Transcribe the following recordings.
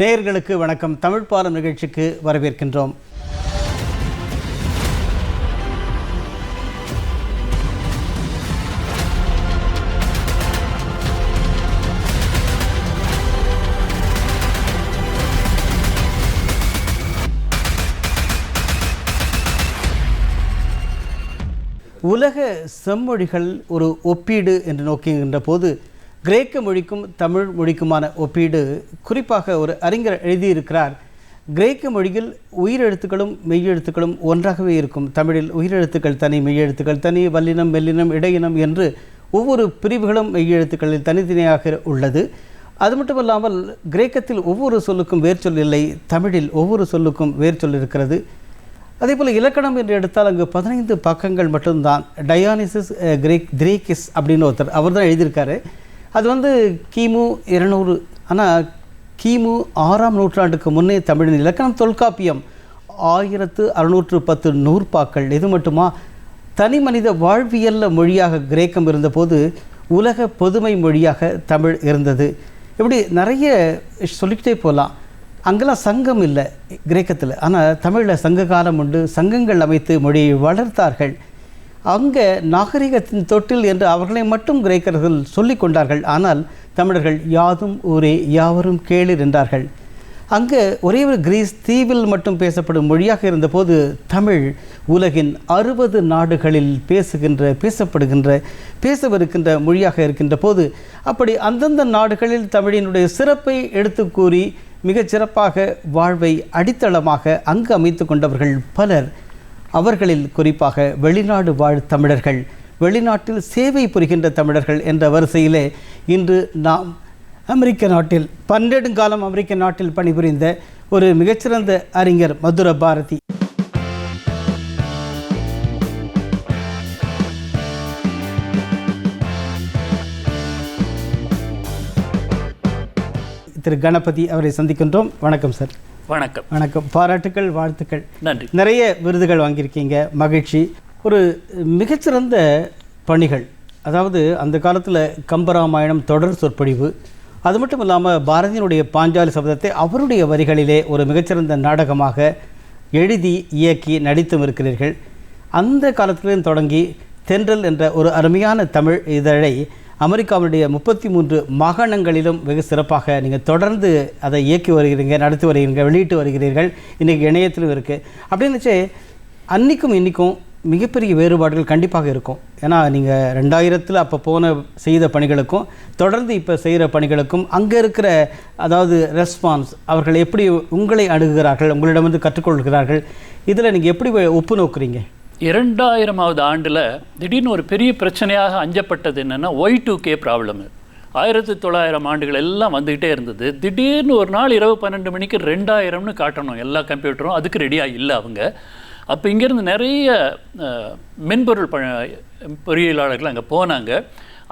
நேயர்களுக்கு வணக்கம். தமிழ் பாலம் நிகழ்ச்சிக்கு வரவேற்கின்றோம். உலக செம்மொழிகள் ஒரு ஒப்பீடு என்று நோக்குகின்ற போது கிரேக்க மொழிக்கும் தமிழ் மொழிக்குமான ஒப்பீடு குறிப்பாக ஒரு அறிஞர் எழுதியிருக்கிறார். கிரேக்க மொழியில் உயிரெழுத்துக்களும் மெய்யெழுத்துக்களும் ஒன்றாகவே இருக்கும். தமிழில் உயிரெழுத்துக்கள் தனி மெய்யெழுத்துக்கள் தனி வல்லினம் மெல்லினம் இடையினம் என்று ஒவ்வொரு பிரிவுகளும் மெய்யெழுத்துக்களில் தனித்தனியாக உள்ளது. அது மட்டுமல்லாமல் கிரேக்கத்தில் ஒவ்வொரு சொல்லுக்கும் வேர்ச்சொல் இல்லை தமிழில் ஒவ்வொரு சொல்லுக்கும் வேர்ச்சொல் இருக்கிறது. அதே போல் இலக்கணம் என்று எடுத்தால் அங்கு பதினைந்து பக்கங்கள் மட்டும்தான். டயானிசிஸ் கிரேக் கிரேக்கிஸ் அப்படின்னு ஒருத்தர் அவர் தான் எழுதியிருக்காரு. அது வந்து கிமு இருநூறு. ஆனால் கிமு ஆறாம் நூற்றாண்டுக்கு முன்னே தமிழின் இலக்கணம் தொல்காப்பியம். ஆயிரத்து அறுநூற்று பத்து நூற்பாக்கள். இது மட்டுமா? தனி மனித வாழ்வியல்ல மொழியாக கிரேக்கம் இருந்தபோது உலக பொதுமை மொழியாக தமிழ் இருந்தது. இப்படி நிறைய சொல்லிக்கிட்டே போகலாம் அங்கெல்லாம் சங்கம் இல்லை கிரேக்கத்தில். ஆனால் தமிழில் சங்க காலம் உண்டு சங்கங்கள் அமைத்து மொழியை வளர்த்தார்கள். அங்கே நாகரிகத்தின் தொட்டில் என்று அவர்களை மட்டும் கிரேக்கர்கள் சொல்லி கொண்டார்கள். ஆனால் தமிழர்கள் யாதும் ஊரே யாவரும் கேளிர் என்றார்கள். அங்கே ஒரே ஒரு கிரீஸ் தீவில் மட்டும் பேசப்படும் மொழியாக இருந்தபோது தமிழ் உலகின் அறுபது நாடுகளில் பேசுகின்ற பேசப்படுகின்ற பேசவிருக்கின்ற மொழியாக இருக்கின்ற போது அப்படி அந்தந்த நாடுகளில் தமிழினுடைய சிறப்பை எடுத்து கூறி மிகச்சிறப்பாக வாழ்வை அடித்தளமாக அங்கு அமைத்து கொண்டவர்கள் பலர். அவர்களில் குறிப்பாக வெளிநாடு வாழ் தமிழர்கள் வெளிநாட்டில் சேவை புரிகின்ற தமிழர்கள் என்ற வரிசையிலே இன்று நாம் அமெரிக்க நாட்டில் பன்னெடுங்காலம் அமெரிக்க நாட்டில் பணிபுரிந்த ஒரு மிகச்சிறந்த அறிஞர் மதுர பாரதி. திரு கணபதி அவரை சந்திக்கின்றோம். வணக்கம் சார். வணக்கம். வணக்கம். பாராட்டுக்கள் வாழ்த்துக்கள். நன்றி. நிறைய விருதுகள் வாங்கியிருக்கீங்க. மகிழ்ச்சி. ஒரு மிகச்சிறந்த பணிகள். அதாவது அந்த காலத்தில் கம்பராமாயணம் தொடர் சொற்பொழிவு. அது மட்டும் இல்லாமல் பாரதியினுடைய பாஞ்சாலி சபதத்தை அவருடைய வரிகளிலே ஒரு மிகச்சிறந்த நாடகமாக எழுதி இயக்கி நடித்தும் இருக்கிறீர்கள். அந்த காலத்திலிருந்து தொடங்கி தென்றல் என்ற ஒரு அருமையான தமிழ் இதழை அமெரிக்காவுடைய முப்பத்தி மூன்று மாகாணங்களிலும் வெகு சிறப்பாக நீங்கள் தொடர்ந்து அதை இயக்கி வருகிறீங்க நடத்தி வருகிறீங்க வெளியிட்டு வருகிறீர்கள். இன்றைக்கி இணையத்திலும் இருக்குது அப்படின்னு அன்னைக்கும் இன்றைக்கும் மிகப்பெரிய வேறுபாடுகள் கண்டிப்பாக இருக்கும். ஏன்னா நீங்கள் ரெண்டாயிரத்தில் அப்போ போன செய்த பணிகளுக்கும் தொடர்ந்து இப்போ செய்கிற பணிகளுக்கும் அங்கே இருக்கிற அதாவது ரெஸ்பான்ஸ் அவர்கள் எப்படி உங்களை அணுகுகிறார்கள் உங்களிடம் வந்து கற்றுக்கொள்கிறார்கள் இதில் நீங்கள் எப்படி ஒப்பு நோக்குறீங்க இரண்டாயிரமாவது ஆண்டில் திடீர்னு ஒரு பெரிய பிரச்சனையாக அஞ்சப்பட்டது என்னென்னா ஒய் டூ கே ப்ராப்ளம் ஆயிரத்தி தொள்ளாயிரம் ஆண்டுகள் எல்லாம் வந்துக்கிட்டே இருந்தது. திடீர்னு ஒரு நாள் இரவு பன்னெண்டு மணிக்கு ரெண்டாயிரம்னு காட்டணும் எல்லா கம்ப்யூட்டரும். அதுக்கு ரெடியாக இல்லை அவங்க. அப்போ இங்கேருந்து நிறைய மென்பொருள் ப பொறியியலாளர்கள் அங்கே போனாங்க.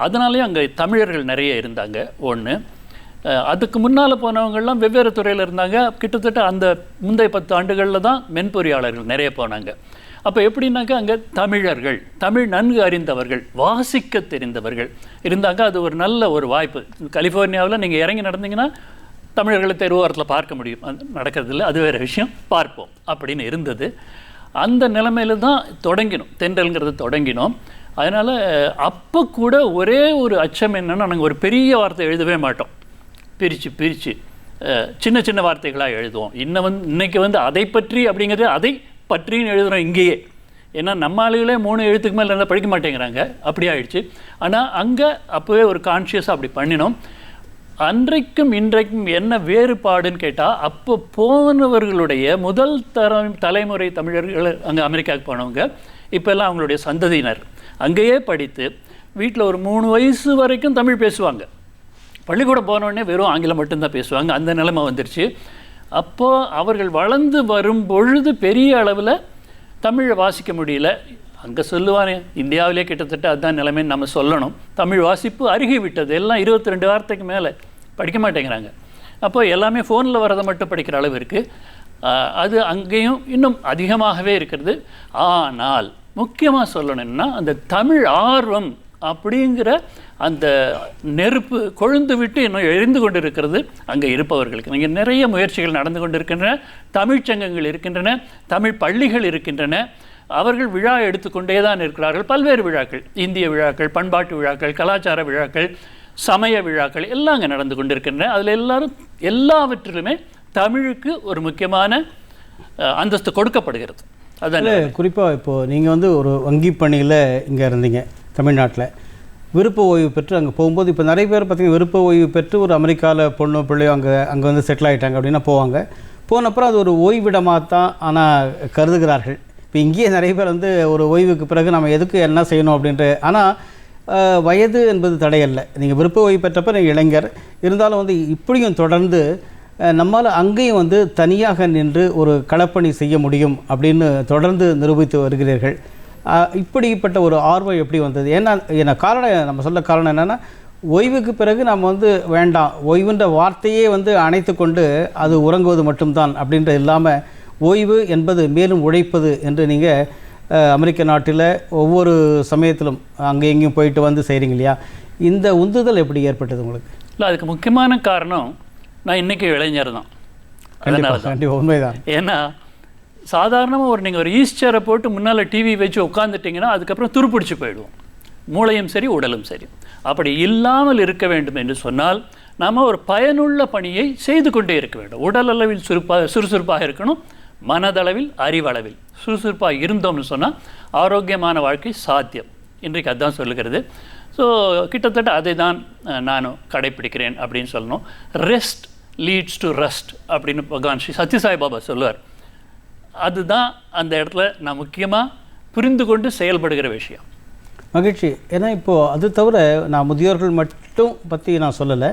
அதனாலேயும் அங்கே தமிழர்கள் நிறைய இருந்தாங்க. ஒன்று அதுக்கு முன்னால் போனவங்கள்லாம் வெவ்வேறு துறையில் இருந்தாங்க. கிட்டத்தட்ட அந்த முந்தைய பத்து ஆண்டுகளில் தான் மென்பொறியாளர்கள் நிறைய போனாங்க. அப்போ எப்படின்னாக்கா அங்கே தமிழர்கள் தமிழ் நன்கு அறிந்தவர்கள் வாசிக்க தெரிந்தவர்கள். இருந்தாங்க அது ஒரு நல்ல ஒரு வாய்ப்பு. கலிஃபோர்னியாவில் நீங்கள் இறங்கி நடந்தீங்கன்னா தமிழர்களை தெருவோரத்தில் பார்க்க முடியும். நடக்கிறதில்ல அது வேறு விஷயம். பார்ப்போம். அப்படின்னு இருந்தது. அந்த நிலைமையில தான் தொடங்கினோம். தென்றல்ங்கிறது தொடங்கினோம். அதனால் அப்போ கூட ஒரே ஒரு அச்சம் என்னன்னா நாங்கள் ஒரு பெரிய வார்த்தை எழுதவே மாட்டோம். பிரித்து பிரித்து சின்ன சின்ன வார்த்தைகளாக எழுதுவோம். இன்னும் வந்து இன்னைக்கு வந்து அதை பற்றி அப்படிங்கிறது அதை பற்றின்னு எழுதுகிறோம் இங்கேயே. ஏன்னா நம்ம ஆளுகளே மூணு எழுத்துக்கு மேலே இருந்தால் படிக்க மாட்டேங்கிறாங்க. அப்படி ஆயிடுச்சு. ஆனால் அங்கே அப்போவே ஒரு கான்ஷியஸாக அப்படி பண்ணினோம். அன்றைக்கும் இன்றைக்கும் என்ன வேறுபாடுன்னு கேட்டால் அப்போ போனவர்களுடைய முதல் தர தலைமுறை தமிழர்கள் அங்கே அமெரிக்காவுக்கு போனவங்க. இப்போல்லாம் அவங்களுடைய சந்ததியினர். அங்கேயே படித்து வீட்டில் ஒரு மூணு வயசு வரைக்கும் தமிழ் பேசுவாங்க. பள்ளிக்கூடம் போனோடனே வெறும் ஆங்கிலம் மட்டும்தான் பேசுவாங்க. அந்த நிலைமை வந்துருச்சு. அப்போது அவர்கள் வளர்ந்து வரும் பொழுது பெரிய அளவில் தமிழை வாசிக்க முடியல. அங்கே சொல்லுவானே இந்தியாவிலே கிட்டத்தட்ட அதுதான் நிலைமைன்னு நம்ம சொல்லணும். தமிழ் வாசிப்பு அருகி விட்டது. எல்லாம் இருபத்தி ரெண்டு வார்த்தைக்கு மேலே படிக்க மாட்டேங்கிறாங்க. அப்போ எல்லாமே ஃபோனில் வரதை மட்டும் படிக்கிற அளவு இருக்குது அது அங்கேயும் இன்னும் அதிகமாகவே இருக்கிறது. ஆனால் முக்கியமாக சொல்லணும்னா அந்த தமிழ் ஆர்வம் அப்படிங்கிற அந்த நெருப்பு கொழுந்து விட்டு இன்னும் எரிந்து கொண்டிருக்கிறது அங்கே இருப்பவர்களுக்கு. இங்கே நிறைய முயற்சிகள் நடந்து கொண்டிருக்கின்றன. தமிழ்ச்சங்கங்கள் இருக்கின்றன. தமிழ் பள்ளிகள் இருக்கின்றன. அவர்கள் விழா எடுத்துக்கொண்டே தான் இருக்கிறார்கள். பல்வேறு விழாக்கள். இந்திய விழாக்கள் பண்பாட்டு விழாக்கள் கலாச்சார விழாக்கள் சமய விழாக்கள் எல்லாம் அங்கே நடந்து கொண்டிருக்கின்றன. அதில் எல்லாரும் எல்லாவற்றிலுமே தமிழுக்கு ஒரு முக்கியமான அந்தஸ்து கொடுக்கப்படுகிறது. அதான்? குறிப்பாக இப்போது நீங்கள் வந்து ஒரு வங்கி பணியில் இங்கே இருந்தீங்க. தமிழ்நாட்டில். விருப்ப ஓய்வு பெற்று அங்கே போகும்போது இப்போ நிறைய பேர் பார்த்திங்கன்னா விருப்ப ஓய்வு பெற்று ஒரு அமெரிக்காவில் பொண்ணு பிள்ளையோ அங்கே அங்கே வந்து செட்டில் ஆகிட்டாங்க அப்படின்னா போவாங்க. போனப்புறம் அது ஒரு ஓய்விடமாக தான் ஆனால் கருதுகிறார்கள். இப்போ இங்கேயே நிறைய பேர் வந்து ஒரு ஓய்வுக்கு பிறகு நம்ம எதுக்கு என்ன செய்யணும் அப்படின்ட்டு ஆனால் வயது என்பது தடையல்ல. நீங்கள் விருப்ப ஓய்வு பெற்றப்ப நீங்கள் இளைஞர். இருந்தாலும் வந்து இப்படியும் தொடர்ந்து நம்மால் அங்கேயும் வந்து தனியாக நின்று ஒரு களப்பணி செய்ய முடியும் அப்படின்னு தொடர்ந்து நிரூபித்து வருகிறீர்கள். இப்படிப்பட்ட ஒரு ஆர்வம் எப்படி வந்தது? ஏன்னா என்ன காரணம் நம்ம சொல்ல காரணம் என்னென்னா ஓய்வுக்கு பிறகு நம்ம வந்து வேண்டாம். ஓய்வுன்ற வார்த்தையே வந்து அணைத்து கொண்டு அது உறங்குவது மட்டும்தான் அப்படின்ற இல்லாமல் ஓய்வு என்பது மேலும் உழைப்பது என்று நீங்கள் அமெரிக்க நாட்டில் ஒவ்வொரு சமயத்திலும் அங்கே எங்கேயும் போயிட்டு வந்து செய்கிறீங்க இல்லையா? இந்த உந்துதல் எப்படி ஏற்பட்டது உங்களுக்கு? இல்லை அதுக்கு முக்கியமான காரணம் நான் இன்னைக்கு இளைஞர் தான். கண்டிப்பாக உண்மைதான். ஏன்னா சாதாரணமாக ஒரு நீங்கள் ஒரு ஈஸ்டரை போட்டு முன்னால் டிவி வச்சு உட்காந்துட்டிங்கன்னா அதுக்கப்புறம் துருப்பிடிச்சு போயிடுவோம். மூளையும் சரி உடலும் சரி. அப்படி இல்லாமல் இருக்க வேண்டும் என்று சொன்னால் நாம் ஒரு பயனுள்ள பணியை செய்து கொண்டே இருக்க வேண்டும். உடல் அளவில் சுறுப்பாக சுறுசுறுப்பாக இருக்கணும். மனதளவில் அறிவளவில் சுறுசுறுப்பாக இருந்தோம்னு சொன்னால் ஆரோக்கியமான வாழ்க்கை சாத்தியம். இன்றைக்கு அதான் சொல்லுகிறது. ஸோ கிட்டத்தட்ட அதை தான் நானும் கடைப்பிடிக்கிறேன் அப்படின்னு சொல்லணும். ரெஸ்ட் லீட்ஸ் டு ரஸ்ட் அப்படின்னு பகவான் ஸ்ரீ சத்யசாய் பாபா சொல்லுவார். அதுதான் அந்த இடத்துல நான் முக்கியமாக புரிந்து கொண்டு செயல்படுகிற விஷயம். மகிழ்ச்சி. ஏன்னா இப்போது அது தவிர நான் முதியோர்கள் மட்டும் பற்றி நான் சொல்லலை.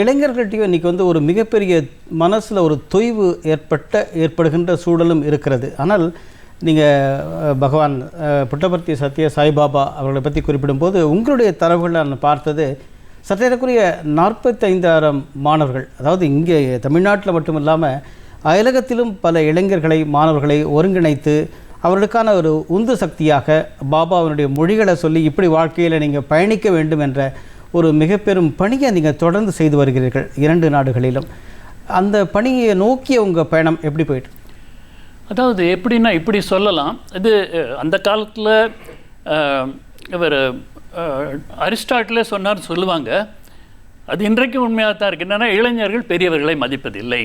இளைஞர்கள்ட்டையும் இன்றைக்கி வந்து ஒரு மிகப்பெரிய மனசில் ஒரு தொய்வு ஏற்பட்ட ஏற்படுகின்ற சூழலும் இருக்கிறது. ஆனால் நீங்கள் பகவான் புட்டபர்த்தி சத்ய சாய்பாபா அவர்களை பற்றி குறிப்பிடும்போது உங்களுடைய தரவுகளை நான் பார்த்தது சற்றேறக்குரிய நாற்பத்தைந்தாயிரம் மாணவர்கள். அதாவது இங்கே தமிழ்நாட்டில் மட்டும் இல்லாமல் அயலகத்திலும் பல இளைஞர்களை மாணவர்களை ஒருங்கிணைத்து அவர்களுக்கான ஒரு உந்து சக்தியாக பாபா அவனுடைய மொழிகளை சொல்லி இப்படி வாழ்க்கையில் நீங்கள் பயணிக்க வேண்டும் என்ற ஒரு மிக பெரும் பணியை நீங்கள் தொடர்ந்து செய்து வருகிறீர்கள் இரண்டு நாடுகளிலும். அந்த பணியை நோக்கிய உங்கள் பயணம் எப்படி போயிட்டு? அதாவது எப்படின்னா இப்படி சொல்லலாம். இது அந்த காலத்தில் இவர் அரிஸ்டாட்டிலே சொன்னார் சொல்லுவாங்க. அது இன்றைக்கு உண்மையாக தான் இருக்கு. என்னென்னா இளைஞர்கள் பெரியவர்களை மதிப்பதில்லை.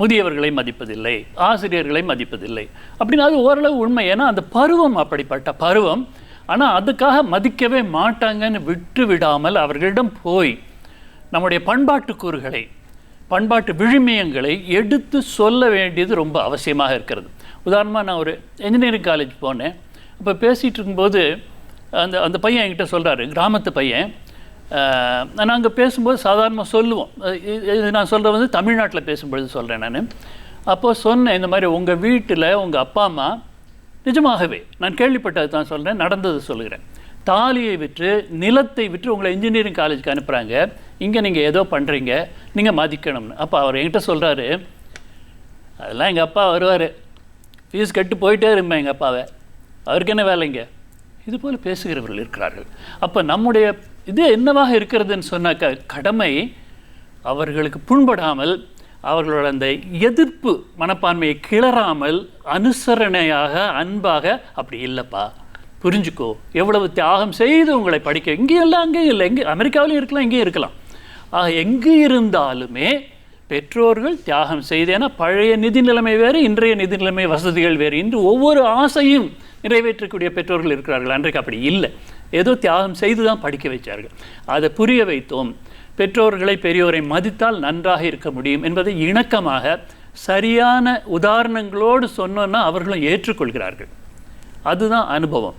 முதியவர்களை மதிப்பதில்லை ஆசிரியர்களை மதிப்பதில்லை. அப்படின்னா அது ஓரளவு உண்மை. ஏன்னா அந்த பருவம் அப்படிப்பட்ட பருவம். ஆனால் அதுக்காக மதிக்கவே மாட்டாங்கன்னு விட்டு விடாமல் அவர்களிடம் போய் நம்முடைய பண்பாட்டு கூறுகளை பண்பாட்டு விழுமியங்களை எடுத்து சொல்ல வேண்டியது ரொம்ப அவசியமாக இருக்கிறது. உதாரணமாக நான் ஒரு இன்ஜினியரிங் காலேஜ் போனேன். அப்போ பேசிகிட்டு இருக்கும்போது அந்த அந்த பையன் என்கிட்ட சொல்கிறாரு கிராமத்து பையன் நாங்கள் பேசும்போது சாதாரணமாக சொல்லுவோம். இது நான் சொல்கிறது வந்து தமிழ்நாட்டில் பேசும்பொழுது சொல்கிறேன் நான். அப்போது சொன்னேன் இந்த மாதிரி உங்கள் வீட்டில் உங்கள் அப்பா அம்மா நிஜமாகவே நான் கேள்விப்பட்டது தான் சொல்கிறேன் நடந்தது சொல்கிறேன் தாலியை விற்று நிலத்தை விற்று உங்களை இன்ஜினியரிங் காலேஜுக்கு அனுப்புகிறாங்க இங்கே நீங்கள் ஏதோ பண்ணுறீங்க நீங்கள் மதிக்கணும்னு. அப்போ அவர் என்கிட்ட சொல்கிறாரு அதெல்லாம் எங்கள் அப்பா வருவார். ஃபீஸ் கட்டு போயிட்டே இருப்பேன் எங்கள் அப்பாவை. அவருக்கு என்ன வேலைங்க இது போல் பேசுகிறவர்கள் இருக்கிறார்கள். அப்போ நம்முடைய இது என்னவாக இருக்கிறதுன்னு சொன்னாக்க கடமை அவர்களுக்கு புண்படாமல் அவர்களோட அந்த எதிர்ப்பு மனப்பான்மையை கிளறாமல் அனுசரணையாக அன்பாக அப்படி இல்லைப்பா. புரிஞ்சுக்கோ எவ்வளவு தியாகம் செய்து உங்களை படிக்க இங்கேயும் இல்லை அங்கேயும் இல்லை எங்கே அமெரிக்காவிலையும் இருக்கலாம் இங்கேயும் இருக்கலாம். ஆக எங்கே இருந்தாலுமே பெற்றோர்கள் தியாகம் செய்து ஏன்னா பழைய நிதி நிலைமை வேறு இன்றைய நிதி நிலைமை வசதிகள் வேறு இன்று ஒவ்வொரு ஆசையும் நிறைவேற்றக்கூடிய பெற்றோர்கள் இருக்கிறார்கள் அன்றைக்கு அப்படி இல்லை. ஏதோ தியாகம் செய்து தான் படிக்க வைச்சார்கள். அதை புரிய வைத்தோம். பெற்றோர்களை பெரியோரை மதித்தால் நன்றாக இருக்க முடியும் என்பதை இணக்கமாக சரியான உதாரணங்களோடு சொன்னோன்னா அவர்களும் ஏற்றுக்கொள்கிறார்கள். அதுதான் அனுபவம்.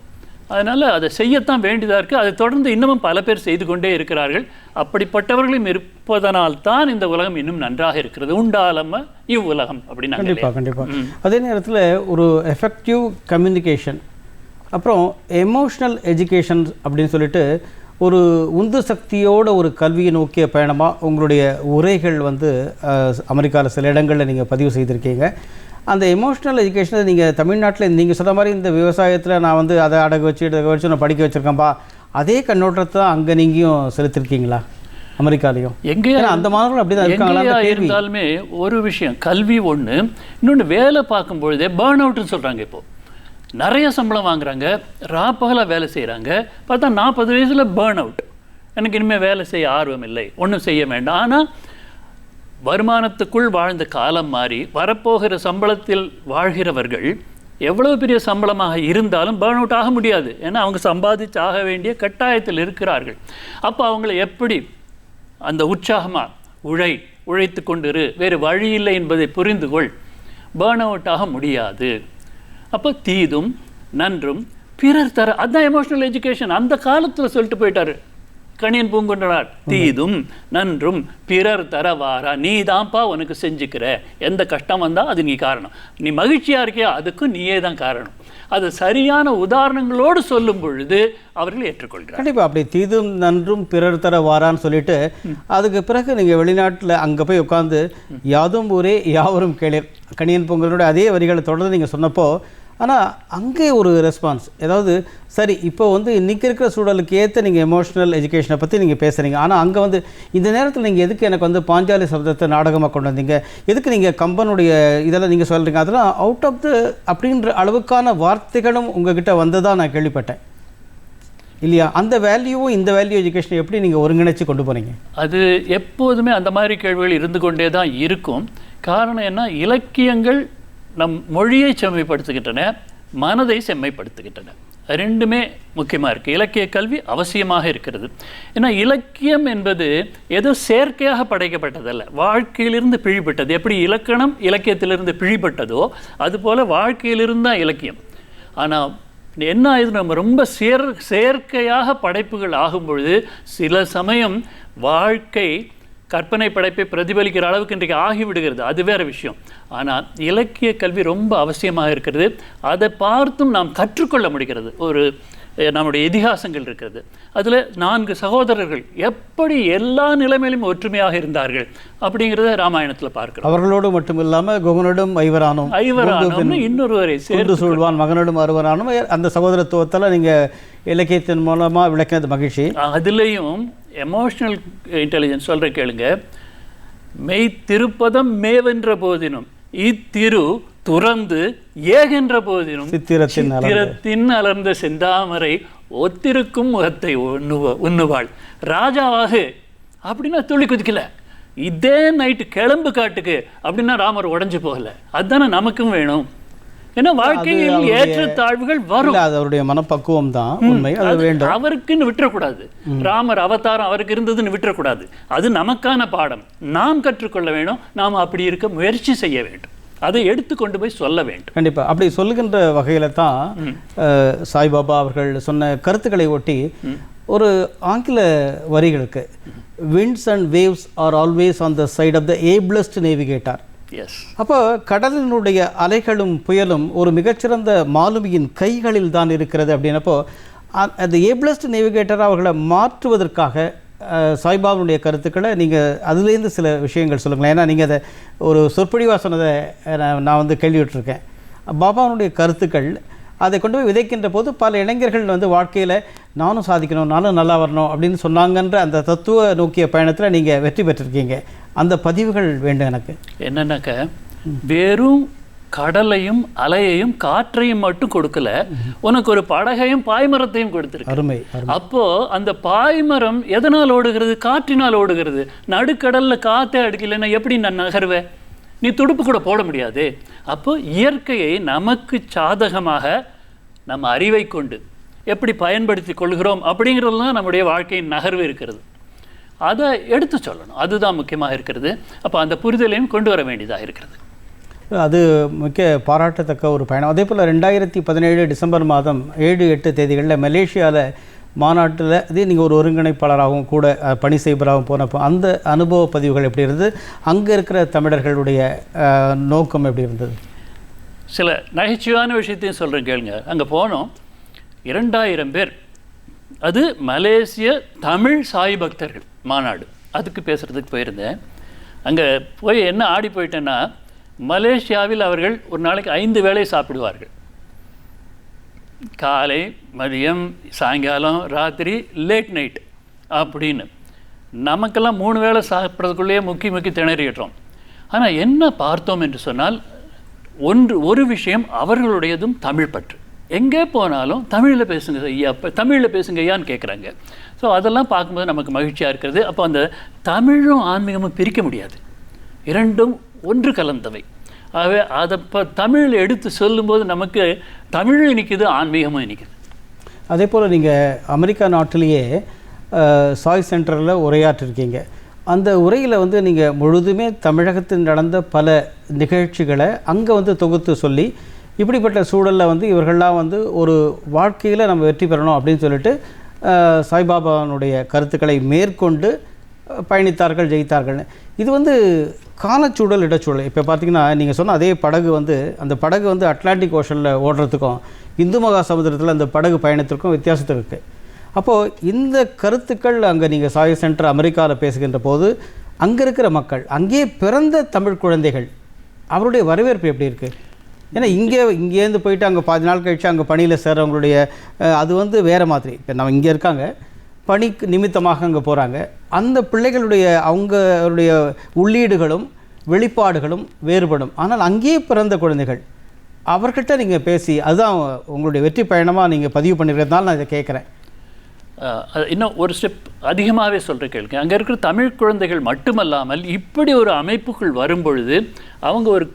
அதனால் அதை செய்யத்தான் வேண்டியதாக இருக்குது அதை தொடர்ந்து இன்னமும் பல பேர் செய்து கொண்டே இருக்கிறார்கள். அப்படிப்பட்டவர்களும் இருப்பதனால் தான் இந்த உலகம் இன்னும் நன்றாக இருக்கிறது. உண்டாலம இவ்வுலகம் அப்படின்னு கண்டிப்பாக கண்டிப்பாக அதே நேரத்தில் ஒரு எஃபெக்டிவ் கம்யூனிகேஷன் அப்புறம் எமோஷ்னல் எஜுகேஷன் அப்படின்னு சொல்லிட்டு ஒரு உந்து சக்தியோட ஒரு கல்வியை நோக்கிய பயணமாக உங்களுடைய உரைகள் வந்து அமெரிக்காவில் சில இடங்களில் நீங்கள் பதிவு செய்திருக்கீங்க. அந்த எமோஷ்னல் எஜுகேஷனை நீங்கள் தமிழ்நாட்டில் நீங்கள் சொன்ன மாதிரி இந்த விவசாயத்தில் நான் வந்து அதை அடகு வச்சு இடகு வச்சு நான் படிக்க வச்சுருக்கேன்ப்பா அதே கண்ணோட்டத்தை தான் அங்கே நீங்களும் செலுத்திருக்கீங்களா? அமெரிக்காலையும். எங்கேயா அந்த மாணவர்கள் அப்படி தான் இருக்காங்களா இருந்தாலுமே ஒரு விஷயம் கல்வி ஒண்ணு இன்னொன்னு வேலை பார்க்கும் பொழுதே பேர்ன் அவுட்னு சொல்றாங்க இப்போ. நிறைய சம்பளம் வாங்குறாங்க ராப்பகலாக வேலை செய்கிறாங்க பார்த்தா நாற்பது வயசில் பேர்ன் அவுட் எனக்கு இனிமேல் வேலை செய்ய ஆர்வம் இல்லை. ஒன்றும் செய்ய வேண்டாம். ஆனால் வருமானத்துக்குள் வாழ்ந்த காலம் மாறி வரப்போகிற சம்பளத்தில் வாழ்கிறவர்கள் எவ்வளோ பெரிய சம்பளமாக இருந்தாலும் பேர்ன் அவுட் ஆக முடியாது. ஏன்னா அவங்க சம்பாதிச்சு ஆக வேண்டிய கட்டாயத்தில் இருக்கிறார்கள். அப்போ அவங்களை எப்படி அந்த உற்சாகமாக உழை உழைத்து கொண்டிரு வேறு வழி இல்லை என்பதை புரிந்து கொள் பேர்ன் அவுட் ஆக முடியாது. அப்போ தீதும் நன்றும் பிறர் தர அதான் எமோஷனல் எஜுகேஷன் அந்த காலத்துல சொல்லிட்டு போயிட்டாரு. கணியன் பூங்குன்றனார் தீதும் நன்றும் பிறர் தரவாரா நீ தான்ப்பா உனக்கு செஞ்சுக்கிற. எந்த கஷ்டம் வந்தா அது நீ காரணம். நீ மகிழ்ச்சியா இருக்கியா? அதுக்கும் நீயே தான் காரணம். அது சரியான உதாரணங்களோடு சொல்லும் பொழுது அவர்கள் ஏற்றுக்கொள்கிறார். கண்டிப்பா. அப்படி தீதும் நன்றும் பிறர் தர வாரான்னு சொல்லிட்டு அதுக்கு பிறகு நீங்க வெளிநாட்டுல அங்க போய் உட்கார்ந்து யாதும் ஊரே யாவரும் கேளீர். கணியன் பொங்கலோட அதே வரிகளை தொடர்ந்து நீங்க சொன்னப்போ ஆனால் அங்கே ஒரு ரெஸ்பான்ஸ் ஏதாவது சரி இப்போ வந்து இன்றைக்கி இருக்கிற சூழலுக்கு ஏற்ற நீங்கள் எமோஷனல் எஜுகேஷனை பற்றி நீங்கள் பேசுகிறீங்க ஆனால் அங்கே வந்து இந்த நேரத்தில் நீங்கள் எதுக்கு எனக்கு வந்து பாஞ்சாலி சப்தத்தை நாடகமாக கொண்டு வந்தீங்க? எதுக்கு நீங்கள் கம்பனுடைய இதெல்லாம் நீங்கள் சொல்கிறீங்க அதெல்லாம் அவுட் ஆஃப் த அப்படின்ற அளவுக்கான வார்த்தைகளும் உங்ககிட்ட வந்ததாக நான் கேள்விப்பட்டேன். இல்லையா? அந்த வேல்யூவும் இந்த வேல்யூ எஜுகேஷனை எப்படி நீங்கள் ஒருங்கிணைச்சு கொண்டு போகிறீங்க அது எப்போதுமே அந்த மாதிரி கேள்விகள் இருந்து கொண்டே தான் இருக்கும். காரணம் என்ன? இலக்கியங்கள் நம் மொழியை செம்மைப்படுத்துகின்றன மனதை செம்மைப்படுத்துகின்றன. ரெண்டுமே முக்கியமாக இருக்குது இலக்கிய கல்வி அவசியமாக இருக்கிறது. ஏன்னா இலக்கியம் என்பது ஏதோ செயற்கையாக படைக்கப்பட்டதல்ல. வாழ்க்கையிலிருந்து பிழிபட்டது. எப்படி இலக்கணம் இலக்கியத்திலிருந்து பிழிபட்டதோ அதுபோல் வாழ்க்கையிலிருந்து தான் இலக்கியம். ஆனால் என்ன ஆயுது நம்ம ரொம்ப சேர் செயற்கையாக படைப்புகள் ஆகும் பொழுது சில சமயம் வாழ்க்கை கற்பனை படைப்பை பிரதிபலிக்கிற அளவுக்கு இன்றைக்கு ஆகிவிடுகிறது. அது வேற விஷயம். ஆனால் இலக்கிய கல்வி ரொம்ப அவசியமாக இருக்கிறது. அதை பார்த்தும் நாம் கற்றுக்கொள்ள முடிகிறது. ஒரு நம்முடைய இதிகாசங்கள் இருக்கிறது. அதில் நான்கு சகோதரர்கள் எப்படி எல்லா நிலைமையிலும் ஒற்றுமையாக இருந்தார்கள் அப்படிங்கிறத ராமாயணத்தில் பார்க்கிறோம். அவர்களோடு மட்டும் இல்லாமல் குகனோடும் ஐவரானும் ஐவரானோம்னு இன்னொருவரை சேர்த்து குண்டு சூழ்வான் மகனோடும் அறுவரானும் அந்த சகோதரத்துவத்தில் நீங்கள் இலக்கியத்தின் மூலமாக விளக்கினது மகிழ்ச்சி. அதுலேயும் எமோஷனல் இன்டெலிஜென்ஸ் சொல்ற கேளுங்க. மெய் திருப்பதம் மேவென்ற போதினும் இத்திரு துறந்து ஏகென்ற போதினும் சித்திரத்தின் அலர்ந்த. சித்திரத்தின் அலர்ந்த செந்தாமரை ஒத்திருக்கும் முகத்தை உண்ணுவ உண்ணுவாள். ராஜாவாக அப்படின்னா துள்ளி குதிக்கல. இதே நைட்டு கிளம்பு காட்டுக்கு அப்படின்னா ராமர் உடைஞ்சு போகல. அதுதானே நமக்கும் வேணும். ஏன்னா வாழ்க்கையில் ஏற்றத்தாழ்வுகள் வரும். அது அவருடைய மனப்பக்குவம் தான் உண்மை. அது வேண்டும். அவருக்குன்னு விட்டுறக்கூடாது. ராமர் அவதாரம் அவருக்கு இருந்ததுன்னு விட்டுறக்கூடாது. அது நமக்கான பாடம். நாம் கற்றுக்கொள்ள வேணும். நாம் அப்படி இருக்க முயற்சி செய்ய வேண்டும். அதை எடுத்து கொண்டு போய் சொல்ல வேண்டும். கண்டிப்பா. அப்படி சொல்லுகின்ற வகையில தான் சாய்பாபா அவர்கள் சொன்ன கருத்துக்களை ஒட்டி ஒரு ஆங்கில வரிகளுக்கு winds and waves are always on the side of the ablest navigator அப்போ கடலினுடைய அலைகளும் புயலும் ஒரு மிகச்சிறந்த மாலுமியின் கைகளில் தான் இருக்கிறது அப்படின்னப்போ அ- அந்த ஏபிளஸ்ட் நேவிகேட்டர் அவர்களை மாற்றுவதற்காக அஹ், கருத்துக்களை நீங்கள் அதுலேருந்து சில விஷயங்கள் சொல்லுங்களேன். ஏன்னா நீங்கள் அதை ஒரு சொற்பொழிவாக சொன்னதை நான் நான் வந்து கேள்விப்பட்டிருக்கேன். பாபாவுடைய கருத்துக்கள் அதை கொண்டு போய் விதைக்கின்ற போது பல இளைஞர்கள் வந்து வாழ்க்கையில் நானும் சாதிக்கணும் நானும் நல்லா வரணும் அப்படின்னு சொன்னாங்கன்ற அந்த தத்துவ நோக்கிய பயணத்தில் நீங்கள் வெற்றி பெற்றிருக்கீங்க. அந்த பதிவுகள் வேண்டும் எனக்கு. என்னன்னாக்க வெறும் கடலையும் அலையையும் காற்றையும் மட்டும் கொடுக்கல. உனக்கு ஒரு படகையும் பாய்மரத்தையும் கொடுத்திருக்கு. அருமை. அப்போ அந்த பாய்மரம் எதனால் ஓடுகிறது? காற்றினால் ஓடுகிறது. நடுக்கடல்ல காத்தே அடிக்கலைன்னா எப்படி நான் நகருவேன்? நீ துடுப்பு கூட போட முடியாது. அப்போ இயற்கையை நமக்கு சாதகமாக நம்ம அறிவை கொண்டு எப்படி பயன்படுத்தி கொள்கிறோம் அப்படிங்கிறது தான் நம்முடைய வாழ்க்கையின் நகர்வு இருக்கிறது. அதை எடுத்து சொல்லணும். அதுதான் முக்கியமாக இருக்கிறது. அப்போ அந்த புரிதலையும் கொண்டு வர வேண்டியதாக இருக்கிறது. அது மிக பாராட்டத்தக்க ஒரு பயணம். அதே போல் ரெண்டாயிரத்தி பதினேழு டிசம்பர் மாதம் ஏழு எட்டு தேதிகளில் மலேசியாவில் மாநாட்டில் இதே நீங்கள் ஒரு ஒருங்கிணைப்பாளராகவும் கூட பணி செய்பவராகவும் போனப்போ அந்த அனுபவ பதிவுகள் எப்படி இருந்தது? அங்கே இருக்கிற தமிழர்களுடைய நோக்கம் எப்படி இருந்தது? சில நகைச்சுவையான விஷயத்தையும் சொல்கிறேன் கேளுங்க. அங்கே போனோம். இரண்டாயிரம் பேர். அது மலேசிய தமிழ் சாய் பக்தர்கள் மாநாடு. அதுக்கு பேசுகிறதுக்கு போயிருந்தேன். அங்கே போய் என்ன ஆடி போயிட்டேன்னா மலேசியாவில் அவர்கள் ஒரு நாளைக்கு ஐந்து வேளை சாப்பிடுவார்கள். காலை மதியம் சாயங்காலம் ராத்திரி லேட் நைட் அப்படின்னு. நமக்கெல்லாம் மூணு வேளை சாப்பிட்றதுக்குள்ளேயே முக்கி முக்கி திணறிடுறோம். ஆனால் என்ன பார்த்தோம் என்று சொன்னால் ஒன்று ஒரு விஷயம் அவர்களுடையதும் தமிழ் பற்று. எங்கே போனாலும் தமிழில் பேசுங்க ஐயா இப்போ தமிழில் பேசுங்க ஐயான்னு கேட்குறாங்க. ஸோ அதெல்லாம் பார்க்கும்போது நமக்கு மகிழ்ச்சியாக இருக்கிறது. அப்போ அந்த தமிழும் ஆன்மீகமும் பிரிக்க முடியாது. இரண்டும் ஒன்று கலந்தவை. ஆகவே அதை இப்போ தமிழ் எடுத்து சொல்லும்போது நமக்கு தமிழும் இனிக்குது ஆன்மீகமும் இனிக்குது. அதே போல் நீங்கள் அமெரிக்கா நாட்டிலேயே சாய் சென்டரில் உரையாற்றிருக்கீங்க. அந்த உரையில் வந்து நீங்கள் முழுதுமே தமிழகத்தில் நடந்த பல நிகழ்ச்சிகளை அங்கே வந்து தொகுத்து சொல்லி இப்படிப்பட்ட சூழலில் வந்து இவர்கள்லாம் வந்து ஒரு வாழ்க்கையில் நம்ம வெற்றி பெறணும் அப்படின்னு சொல்லிட்டு அஹ், சாய்பாபானுடைய கருத்துக்களை மேற்கொண்டு பயணித்தார்கள் ஜெயித்தார்கள்னு இது வந்து காலச்சூழல் இடச்சூழல். இப்போ பார்த்தீங்கன்னா நீங்கள் சொன்ன அதே படகு வந்து அந்த படகு வந்து அட்லாண்டிக் ஓஷனில் ஓடுறதுக்கும் இந்து மகா சமுதிரத்தில் அந்த படகு பயணத்திற்கும் வித்தியாசத்தில் இருக்குது அப்போது இந்த கருத்துக்கள் அங்கே நீங்கள் சாய் சென்டர் அமெரிக்காவில் பேசுகின்ற போது அங்கே இருக்கிற மக்கள் அங்கே பிறந்த தமிழ் குழந்தைகள் அவருடைய வரவேற்பு எப்படி இருக்குது ஏன்னா இங்கே இங்கேருந்து போயிட்டு அங்கே பாதி நாள் கழித்து அங்கே பணியில் சேர்றவங்களுடைய அது வந்து வேறு மாதிரி. இப்போ நம்ம இங்கே இருக்காங்க பணிக்கு நிமித்தமாக அங்கே போகிறாங்க அந்த பிள்ளைகளுடைய அவங்களுடைய உள்ளீடுகளும் வெளிப்பாடுகளும் வேறுபடும். ஆனால் அங்கேயே பிறந்த குழந்தைகள் அவர்கிட்ட நீங்கள் பேசி அதுதான் உங்களுடைய வெற்றி பயணமாக நீங்கள் பதிவு பண்ணியிருக்கிறதுனால நான் இதை கேட்குறேன். இன்னும் ஒரு ஸ்டெப் அதிகமாகவே சொல்கிற கேளுங்க. அங்கே இருக்கிற தமிழ் குழந்தைகள் மட்டுமல்லாமல் இப்படி ஒரு அமைப்புக்குள் வரும்பொழுது அவங்க ஒரு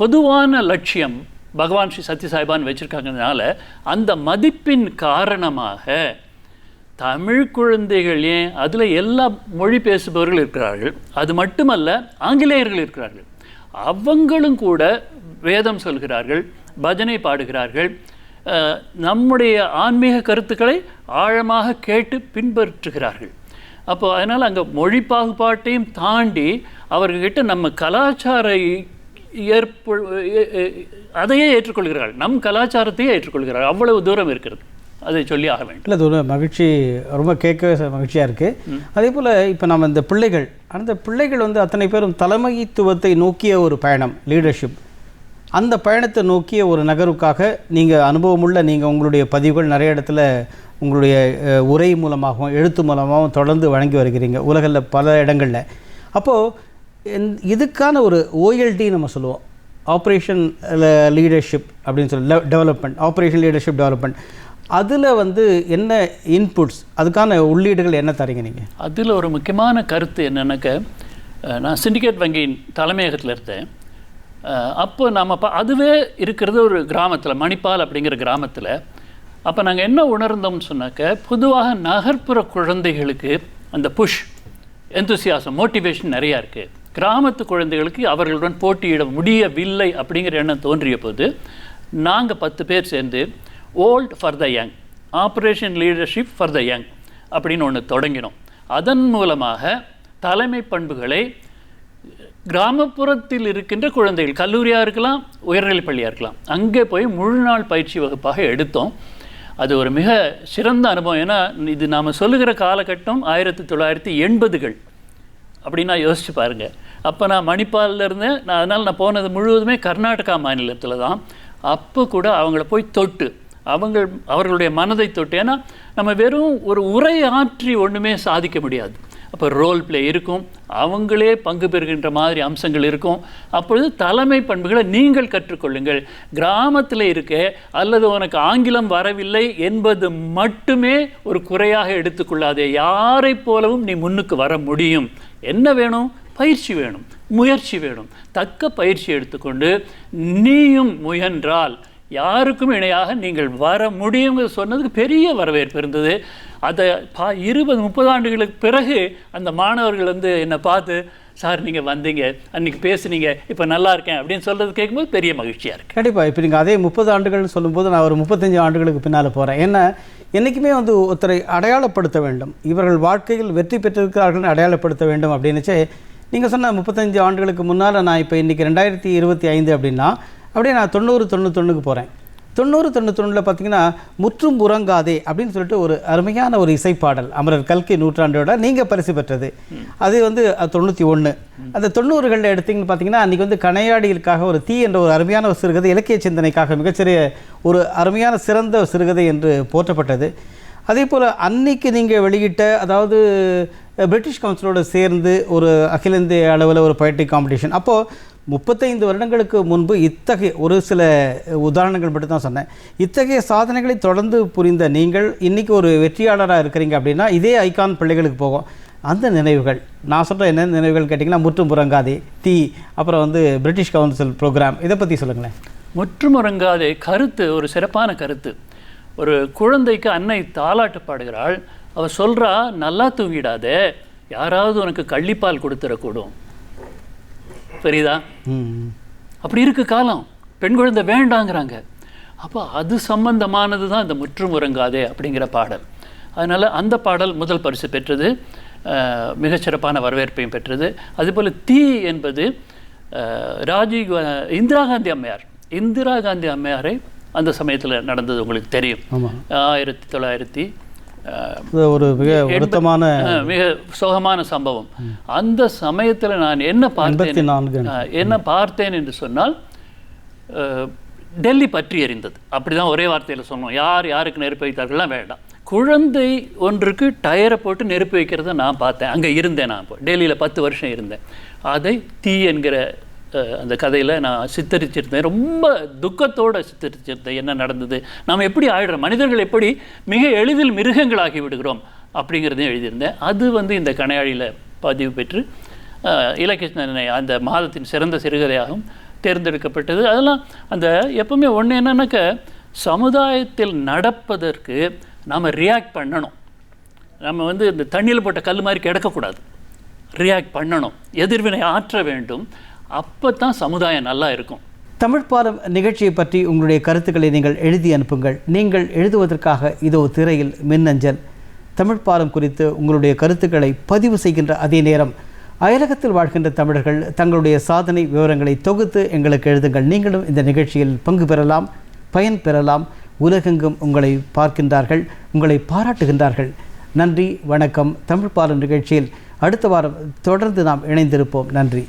பொதுவான லட்சியம் பகவான் ஸ்ரீ சத்யசாய்பான் வச்சுருக்காங்கனால அந்த மதிப்பின் காரணமாக தமிழ் குழந்தைகள் ஏன் அதில் எல்லா மொழி பேசுபவர்கள் இருக்கிறார்கள்? அது மட்டுமல்ல ஆங்கிலேயர்கள் இருக்கிறார்கள். அவங்களும் கூட வேதம் சொல்கிறார்கள் பஜனை பாடுகிறார்கள். நம்முடைய ஆன்மீக கருத்துக்களை ஆழமாக கேட்டு பின்பற்றுகிறார்கள். அப்போ அதனால் அங்கே மொழி பாகுபாட்டையும் தாண்டி அவர்கிட்ட நம்ம கலாச்சார ஏற்பு அதையே ஏற்றுக்கொள்கிறார்கள். நம் கலாச்சாரத்தையே ஏற்றுக்கொள்கிறார்கள். அவ்வளவு தூரம் இருக்கிறது. அதை சொல்லி ஆக வேண்டும். இல்லை அது ஒரு மகிழ்ச்சி ரொம்ப கேட்க மகிழ்ச்சியாக இருக்குது அதே போல் இப்போ நம்ம இந்த பிள்ளைகள் அந்த பிள்ளைகள் வந்து அத்தனை பேரும் தலைமைத்துவத்தை நோக்கிய ஒரு பயணம் லீடர்ஷிப் அந்த பயணத்தை நோக்கிய ஒரு நகருக்காக நீங்கள் அனுபவமுள்ள நீங்கள் உங்களுடைய பதிவுகள் நிறைய இடத்துல உங்களுடைய உரை மூலமாகவும் எழுத்து மூலமாகவும் தொடர்ந்து வழங்கி வருகிறீங்க உலகில் பல இடங்களில். அப்போது இதுக்கான ஒரு ஓஎல்டி நம்ம சொல்லுவோம். ஆப்ரேஷன் லீடர்ஷிப் அப்படின்னு சொல்லி டெவலப்மெண்ட் ஆப்ரேஷன் லீடர்ஷிப் டெவலப்மெண்ட் அதில் வந்து என்ன இன்புட்ஸ் அதுக்கான உள்ளீடுகள் என்ன தரீங்க நீங்கள் அதில் ஒரு முக்கியமான கருத்து என்னென்னாக்க நான் சிண்டிகேட் வங்கியின் தலைமையகத்தில் இருந்தேன் அப்போ நாம் ப அதுவே இருக்கிறது ஒரு கிராமத்தில் மணிப்பால் அப்படிங்கிற கிராமத்தில். அப்போ நாங்கள் என்ன உணர்ந்தோம்னு சொன்னாக்க பொதுவாக நகர்ப்புற குழந்தைகளுக்கு அந்த புஷ் எந்தூசியாசம் மோட்டிவேஷன் நிறையா இருக்குது கிராமத்து குழந்தைகளுக்கு அவர்களுடன் போட்டியிட முடியவில்லை அப்படிங்கிற எண்ணம் தோன்றிய போது நாங்கள் பத்து பேர் சேர்ந்து old for the young operation leadership for the young அப்படின்னு ஒன்று தொடங்கினோம். அதன் மூலமாக தலைமை பண்புகளை கிராமப்புறத்தில் இருக்கின்ற குழந்தைகள் கல்லூரியாக இருக்கலாம் உயர்நிலைப் பள்ளியாக இருக்கலாம் அங்கே போய் முழு நாள் பயிற்சி வகுப்பாக எடுத்தோம். அது ஒரு மிக சிறந்த அனுபவம். ஏன்னா இது நாம் சொல்லுகிற காலகட்டம் ஆயிரத்தி தொள்ளாயிரத்தி எண்பதுகள் அப்படின்னா யோசிச்சு பாருங்கள் அப்போ நான் மணிப்பாலில் இருந்தேன். நான் அதனால் நான் போனது முழுவதுமே கர்நாடகா மாநிலத்தில் தான். அப்போ கூட அவங்கள போய் தொட்டு அவங்க அவர்களுடைய மனதை தொட்டு ஏன்னா நம்ம வெறும் ஒரு உரை ஆற்றி ஒன்றுமே சாதிக்க முடியாது. அப்போ ரோல் பிளே இருக்கும் அவங்களே பங்கு பெறுகின்ற மாதிரி அம்சங்கள் இருக்கும். அப்பொழுது தலைமை பண்புகளை நீங்கள் கற்றுக்கொள்ளுங்கள். கிராமத்தில் இருக்க அல்லது உனக்கு ஆங்கிலம் வரவில்லை என்பது மட்டுமே ஒரு குறையாக எடுத்துக்கொள்ளாதே. யாரைப் போலவும் நீ முன்னுக்கு வர முடியும். என்ன வேணும்? பயிற்சி வேணும் முயற்சி வேணும். தக்க பயிற்சி எடுத்துக்கொண்டு நீயும் முயன்றால் யாருக்கும் இணையாக நீங்கள் வர முடியுங்கிறது சொன்னதுக்கு பெரிய வரவேற்பு இருந்தது. அதை பா இருபது முப்பது ஆண்டுகளுக்கு பிறகு அந்த மாணவர்கள் வந்து என்னை பார்த்து சார் நீங்கள் வந்தீங்க அன்றைக்கி பேசுனீங்க இப்போ நல்லா இருக்கேன் அப்படின்னு சொல்கிறது கேட்கும்போது பெரிய மகிழ்ச்சியாக இருக்குது கண்டிப்பாக இப்போ நீங்கள் அதே முப்பது ஆண்டுகள்னு சொல்லும்போது நான் ஒரு முப்பத்தஞ்சு ஆண்டுகளுக்கு பின்னால் போகிறேன் ஏன்னா என்றைக்குமே வந்து ஒருத்தரை அடையாளப்படுத்த வேண்டும். இவர்கள் வாழ்க்கையில் வெற்றி பெற்றிருக்கிறார்கள் அடையாளப்படுத்த வேண்டும் அப்படின்னுச்சே நீங்கள் சொன்ன முப்பத்தஞ்சு ஆண்டுகளுக்கு முன்னால் நான் இப்போ இன்றைக்கி ரெண்டாயிரத்தி இருபத்தி ஐந்து அப்படின்னா அப்படியே நான் தொண்ணூறு தொண்ணூத்தொன்னுக்கு போகிறேன் தொண்ணூறு தொண்ணூத்தொன்னில் பார்த்தீங்கன்னா முற்றும் உறங்காதே அப்படின்னு சொல்லிட்டு ஒரு அருமையான ஒரு இசைப்பாடல் அமரர் கல்கி நூற்றாண்டோட நீங்கள் பரிசு பெற்றது. அது வந்து தொண்ணூற்றி ஒன்று அந்த தொண்ணூறுகளில் எடுத்தீங்கன்னு பார்த்தீங்கன்னா அன்றைக்கி வந்து கனையாடிகளுக்காக ஒரு தீ என்ற ஒரு அருமையான ஒரு சிறுகதை இலக்கிய சிந்தனைக்காக மிகச்சிறிய ஒரு அருமையான சிறந்த சிறுகதை என்று போற்றப்பட்டது. அதே போல் அன்னைக்கு நீங்கள் வெளியிட்ட அதாவது பிரிட்டிஷ் கவுன்சிலோடு சேர்ந்து ஒரு அகில இந்திய அளவில் ஒரு பொயட்ரி காம்படிஷன் அப்போது முப்பத்தைந்து வருடங்களுக்கு முன்பு இத்தகைய ஒரு சில உதாரணங்கள் மட்டும் தான் சொன்னேன். இத்தகைய சாதனைகளை தொடர்ந்து புரிந்த நீங்கள் இன்றைக்கி ஒரு வெற்றியாளராக இருக்கிறீங்க அப்படின்னா இதே ஐகான் பிள்ளைகளுக்கு போகும். அந்த நினைவுகள் நான் சொல்கிற என்ன நினைவுகள் கேட்டிங்கன்னா முற்றும் முறங்காதே தீ அப்புறம் வந்து பிரிட்டிஷ் கவுன்சில் ப்ரோக்ராம் இதை பற்றி சொல்லுங்களேன். முற்றுமுறங்காதே கருத்து ஒரு சிறப்பான கருத்து. ஒரு குழந்தைக்கு அன்னை தாலாட்டு பாடுகிறாள் அவள் சொல்கிறா நல்லா தூங்கிடாதே யாராவது உனக்கு கள்ளிப்பால் கொடுத்துடக்கூடும். புரியுதா ம் அப்படி இருக்கு காலம். பெண் குழந்தை வேண்டாங்கிறாங்க. அப்போ அது சம்பந்தமானது தான் இந்த முற்றுமுறங்காதே அப்படிங்கிற பாடல். அதனால் அந்த பாடல் முதல் பரிசு பெற்றது மிகச்சிறப்பான வரவேற்பையும் பெற்றது. அதுபோல் தீ என்பது ராஜீவ் இந்திரா காந்தி அம்மையார். இந்திரா காந்தி அம்மையாரை அந்த சமயத்தில் நடந்தது உங்களுக்கு தெரியும். ஆயிரத்தி தொள்ளாயிரத்தி ஒரு மிக வருத்தமான மிக சோகமான சம்பவம். அந்த சமயத்தில் நான் என்ன பார்த்தேன் என்ன பார்த்தேன் என்று சொன்னால் டெல்லி பற்றி எறிந்தது அப்படிதான் ஒரே வார்த்தையில் சொன்னோம் யார் யாருக்கு நெருப்பு வைத்தார்கள்லாம் வேண்டாம். குழந்தை ஒன்றுக்கு டயரை போட்டு நெருப்பு வைக்கிறத நான் பார்த்தேன். அங்கே இருந்தேன் நான் இப்போ. டெல்லியில் பத்து வருஷம் இருந்தேன். அதை தீ என்கிற அந்த கதையில் நான் சித்தரிச்சிருந்தேன். ரொம்ப துக்கத்தோடு சித்தரிச்சிருந்தேன். என்ன நடந்தது? நாம் எப்படி ஆயிடுறோம்? மனிதர்கள் எப்படி மிக எளிதில் மிருகங்களாகி விடுகிறோம்? அப்படிங்கிறதையும் எழுதியிருந்தேன். அது வந்து இந்த கணையாழியில் பதிவு பெற்று இலக்கிய அந்த மாதத்தின் சிறந்த சிறுகதையாகவும் தேர்ந்தெடுக்கப்பட்டது. அதெல்லாம் அந்த எப்பவுமே ஒன்று என்னன்னாக்க சமுதாயத்தில் நடப்பதற்கு நாம் ரியாக்ட் பண்ணணும். நம்ம வந்து இந்த தண்ணியில் போட்ட கல் மாதிரி கிடக்கக்கூடாது. ரியாக்ட் பண்ணணும். எதிர்வினை ஆற்ற வேண்டும். அப்போ தான் சமுதாயம் நல்லா இருக்கும். தமிழ் பாலம் நிகழ்ச்சியை பற்றி உங்களுடைய கருத்துக்களை நீங்கள் எழுதி அனுப்புங்கள். நீங்கள் எழுதுவதற்காக இதோ திரையில் மின்னஞ்சல். தமிழ் பாலம் குறித்து உங்களுடைய கருத்துக்களை பதிவு செய்கின்ற அதே நேரம் அயலகத்தில் வாழ்கின்ற தமிழர்கள் தங்களுடைய சாதனை விவரங்களை தொகுத்து எங்களுக்கு எழுதுங்கள். நீங்களும் இந்த நிகழ்ச்சியில் பங்கு பெறலாம் பயன் பெறலாம் உலகெங்கும் உங்களை பார்க்கின்றார்கள் உங்களை பாராட்டுகின்றார்கள். நன்றி வணக்கம். தமிழ் பாலம் நிகழ்ச்சியில் அடுத்த வாரம் தொடர்ந்து நாம் இணைந்திருப்போம். நன்றி.